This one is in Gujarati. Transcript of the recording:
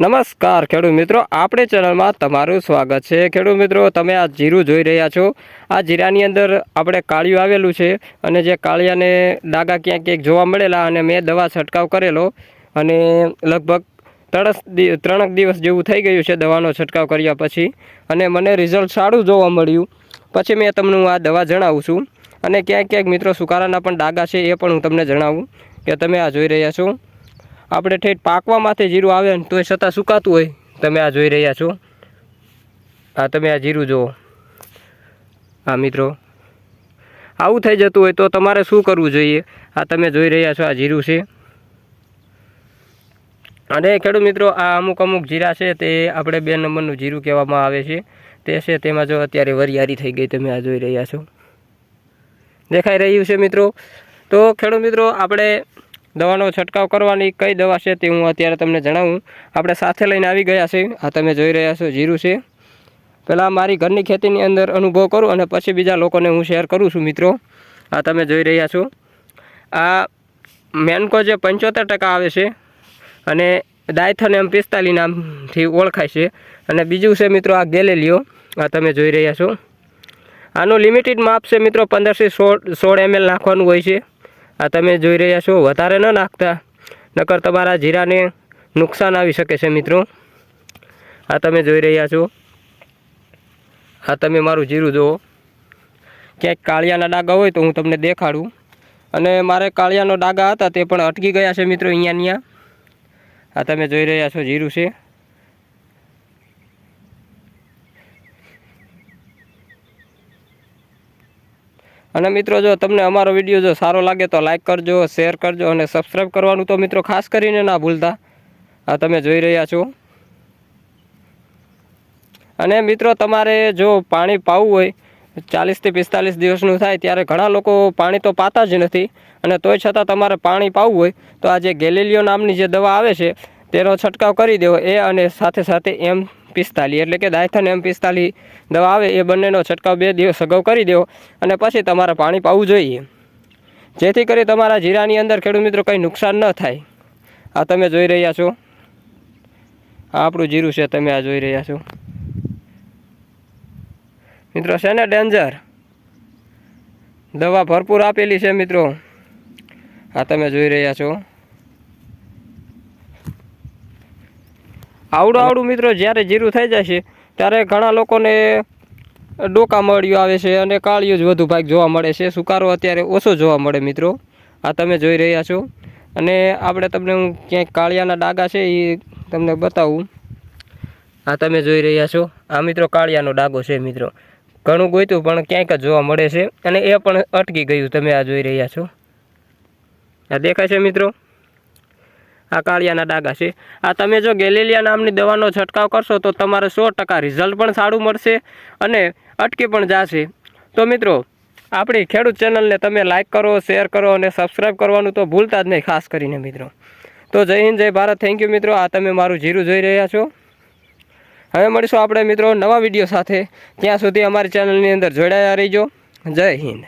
નમસ્કાર ખેડૂત મિત્રો, આપણી ચેનલમાં તમારું સ્વાગત છે. ખેડૂત મિત્રો, તમે આ જીરું જોઈ રહ્યા છો. આ જીરાની અંદર આપણે કાળિયું આવેલું છે અને જે કાળિયાને ડાગા ક્યાંક ક્યાંક જોવા મળેલા અને મેં દવા છંટકાવ કરેલો અને લગભગ ત્રણસ ત્રણેક દિવસ જેવું થઈ ગયું છે દવાનો છંટકાવ કર્યા પછી અને મને રિઝલ્ટ સારું જોવા મળ્યું. પછી મેં તમને આ દવા જણાવું છું. અને ક્યાંક ક્યાંક મિત્રો સુકારાના પણ ડાગા છે એ પણ હું તમને જણાવું કે તમે આ જોઈ રહ્યા છો. આપણે ઠેઠ પાકવામાંથી જીરું આવે ને તોય છતાં સુકાતું હોય. તમે આ જોઈ રહ્યા છો. આ તમે આ જીરું જુઓ. આ મિત્રો. આવું થઈ જતું હોય તો તમારે શું કરવું જોઈએ? આ તમે જોઈ રહ્યા છો આ જીરું છે. અને ખેડૂત મિત્રો, આ અમુક અમુક જીરા છે તે આપણે બે નંબરનું જીરું કહેવામાં આવે છે. તે છે તેમાં જો અત્યારે વરિયારી થઈ ગઈ તમે આ જોઈ રહ્યા છો. દેખાઈ રહ્યું છે, મિત્રો. તો ખેડૂત મિત્રો, આપણે દવાનો છંટકાવ કરવાની કઈ દવા છે તે હું અત્યારે તમને જણાવું. આપણે સાથે લઈને આવી ગયા છે આ તમે જોઈ રહ્યા છો જીરું છે. પહેલાં મારી ઘરની ખેતીની અંદર અનુભવ કરું અને પછી બીજા લોકોને હું શેર કરું છું મિત્રો. આ તમે જોઈ રહ્યા છો. આ મેનકો જે પંચોતેર ટકા આવે છે અને ડાયથન એમ પિસ્તાલીસ નામથી ઓળખાય છે. અને બીજું છે મિત્રો આ ગેલેલિયો. આ તમે જોઈ રહ્યા છો. આનું લિમિટેડ માપ છે મિત્રો પંદરથી સોળ સોળ એમએલ નાખવાનું હોય છે. આ તમે જોઈ રહ્યા છો, વધારે ન નાખતા. નકર તમારા જીરાને નુકસાન આવી શકે છે મિત્રો. આ તમે જોઈ રહ્યા છો. આ તમે મારું જીરું જુઓ. ક્યાંક કાળિયાના ડાગા હોય તો હું તમને દેખાડું. અને મારે કાળિયાનો ડાગા હતા તે પણ અટકી ગયા છે મિત્રો, અહીંયા અહીંયા આ તમે જોઈ રહ્યા છો, જીરું છે. અને મિત્રો, જો તમને અમારો વીડિયો જો સારો લાગે તો લાઈક કરજો શેર કરજો અને સબસ્ક્રાઈબ કરવાનું તો મિત્રો ખાસ કરીને ના ભૂલતા. આ તમે જોઈ રહ્યા છો. અને મિત્રો, તમારે જો પાણી પાવું હોય ચાલીસથી પિસ્તાલીસ દિવસનું થાય ત્યારે ઘણા લોકો પાણી તો પાતા જ નથી. અને તોય છતાં તમારે પાણી પાવું હોય, તો આ જે ગેલેલિયો નામની જે દવા આવે છે, તેનો છંટકાવ કરી દેવો, એ અને સાથે સાથે એમ પિસ્તાલીસ, એટલે કે દાયથન એમ પિસ્તાલીસ દવા આવે, એ બંનેનો છંટકાવ બે દિવસ અગાઉ કરી દેવો અને પછી તમારે પાણી પાવું જોઈએ. જેથી કરી તમારા જીરાની અંદર, ખેડૂત મિત્રો, કંઈ નુકસાન ન થાય. આ તમે જોઈ રહ્યા છો. આ આપણું જીરું છે, તમે આ જોઈ રહ્યા છો. મિત્રો, છે ને ડેન્જર? દવા ભરપૂર આપેલી છે, મિત્રો. આ તમે જોઈ રહ્યા છો. આવડું આવડું મિત્રો, જ્યારે જીરું થઈ છે ત્યારે ઘણા લોકોને ડોકા મળ્યું આવે છે અને કાળિયું જ વધુ ભાગ જોવા મળે છે. સુકારો અત્યારે ઓછો જોવા મળે મિત્રો. આ તમે જોઈ રહ્યા છો. અને આપણે તમને હું ક્યાંક કાળિયાના ડાગા છે એ તમને બતાવું. આ તમે જોઈ રહ્યા છો. આ મિત્રો કાળિયાનો ડાગો છે મિત્રો. ઘણું ગોયતું પણ ક્યાંક જ જોવા મળે છે અને એ પણ અટકી ગયું, તમે આ જોઈ રહ્યા છો. આ દેખાય છે મિત્રો? આ કાળિયાના ડાગા છે. આ તમે જો ગેલેલિયા નામની દવાનો છંટકાવ કરશો તો તમારે સો ટકા રિઝલ્ટ પણ સારું મળશે અને અટકી પણ જશે. તો મિત્રો, આપણી ખેડૂત ચેનલને તમે લાઇક કરો શેર કરો અને સબસ્ક્રાઈબ કરવાનું તો ભૂલતા જ નહીં, ખાસ કરીને મિત્રો. તો જય હિન્દ, જય ભારત. થેન્ક યુ મિત્રો. આ તમે મારું જીરું જોઈ રહ્યા છો. હવે મળીશું આપણે મિત્રો નવા વીડિયો સાથે. ત્યાં સુધી અમારી ચેનલની અંદર જોડાયા રહીજો. જય હિન્દ.